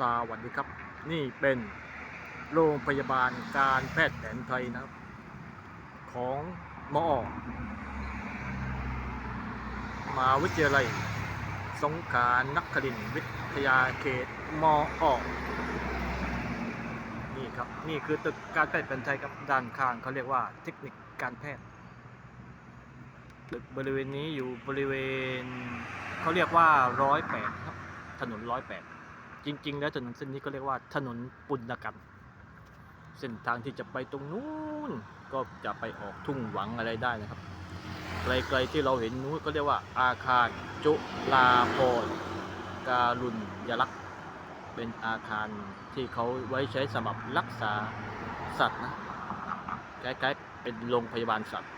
สวัสดีครับ นี่เป็นโรงพยาบาลการแพทย์แผนไทยนะครับ ของมอมหาวิทยาลัย สงขลานักครินทร์วิทยาเขตมอนี่ครับ นี่คือตึกการแพทย์แผนไทยครับด้านข้างเขาเรียกว่าเทคนิคการแพทย์ตึกบริเวณนี้อยู่บริเวณเขาเรียกว่าร้อยแปดครับถนนร้อยแปด จริง ๆ แล้วถนนเส้นนี้ก็เรียกว่าถนนปุณกัน เส้นทางที่จะไปตรงนู้นก็จะไปออกทุ่งหวังอะไรได้นะครับ ไกลๆที่เราเห็นนู้นก็เรียกว่าอาคารจุลาพรณ์การุณยลักษ์เป็นอาคารที่เขาไว้ใช้สำหรับรักษาสัตว์นะคล้ายๆเป็นโรงพยาบาลสัตว์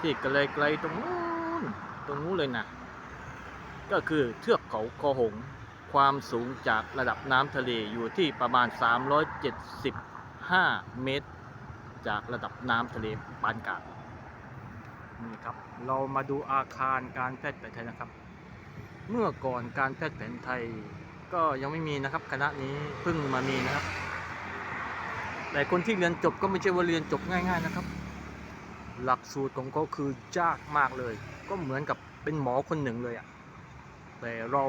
ที่ไกลๆตรงนู้นตรงนู้นเลยนะก็คือเทือกเขาคอหง ความสูงจากระดับน้ำทะเลอยู่ที่ประมาณ 375 เมตร จากระดับน้ำทะเลปานกลางนี่ครับ เรามาดูอาคารการแพทย์แผนไทยนะครับ เมื่อก่อนการแพทย์แผนไทยก็ยังไม่มีนะครับคณะนี้เพิ่งมามีนะครับ แต่คนที่เรียนจบก็ไม่ใช่ว่าเรียนจบง่าย ๆนะครับ หลักสูตรของเขาคือยากมากเลย ก็เหมือนกับเป็นหมอคนหนึ่งเลยอะ แต่เรา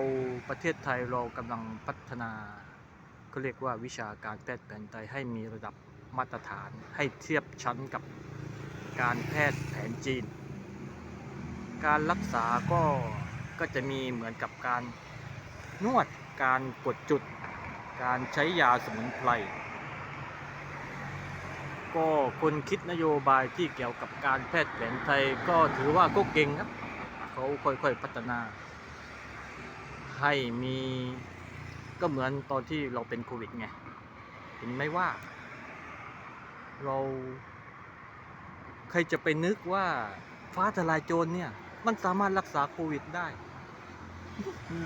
ประเทศไทยเรากำลังพัฒนาก็เรียกว่าวิชาการแพทย์แผนไทยให้มีระดับมาตรฐานให้เทียบชั้นกับการแพทย์แผนจีน การรักษาก็ก็จะมีเหมือนกับการนวดการกดจุด การใช้ยาสมุนไพรก็คนคิดนโยบายที่เกี่ยวกับการแพทย์แผนไทยก็ถือว่าก็เก่งครับ เขาค่อยๆพัฒนา ให้มีก็เหมือนตอนที่เราเป็นโควิดไงเห็นไหมว่า เรา ใครจะไปนึกว่าฟ้าทลายโจรเนี่ย มันสามารถรักษาโควิดได้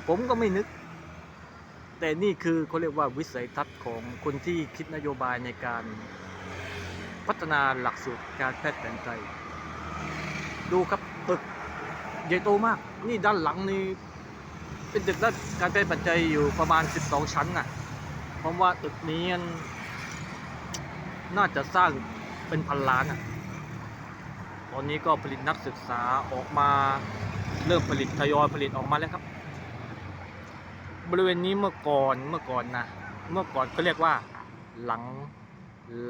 ผมก็ไม่นึก แต่นี่คือเขาเรียกว่าวิสัยทัศน์ของคนที่คิดนโยบายในการพัฒนาหลักสูตรการแพทย์แผนไทย ดูครับตึกใหญ่โตมาก นี่ด้านหลังนี่ เป็นตึกด้านการแพทย์แผนไทยอยู่ประมาณ 12 ชั้นน่ะเพราะว่าตึกนี้นน่าจะสร้างเป็นพันล้านอะ ตอนนี้ก็ผลิตนักศึกษาออกมาเริ่มผลิตทยอยผลิตออกมาแล้วครับ บริเวณนี้เมื่อก่อนเมื่อก่อนนะเมื่อก่อนก็เรียกว่าหลัง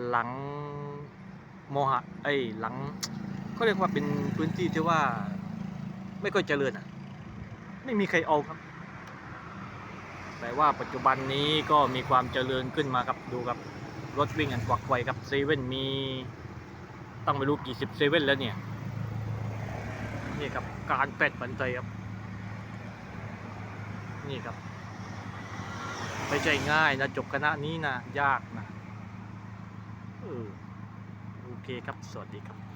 หลังโมหะไอ้หลังเขาเรียกว่าเป็นพื้นที่ที่ว่าไม่ค่อยเจริญอะ ไม่มีใครเอาครับ แต่ว่าปัจจุบันนี้ก็มีความเจริญขึ้นมาครับดูครับรถวิ่งกันกวักไกวครับเซเว่นมีตั้งไม่รู้กี่สิบเซเว่นแล้วเนี่ยนี่ครับการแปดบันเทยครับนี่ครับไม่ใช่ง่ายนะจบคณะนี้นะยากนะเออโอเคครับสวัสดีครับ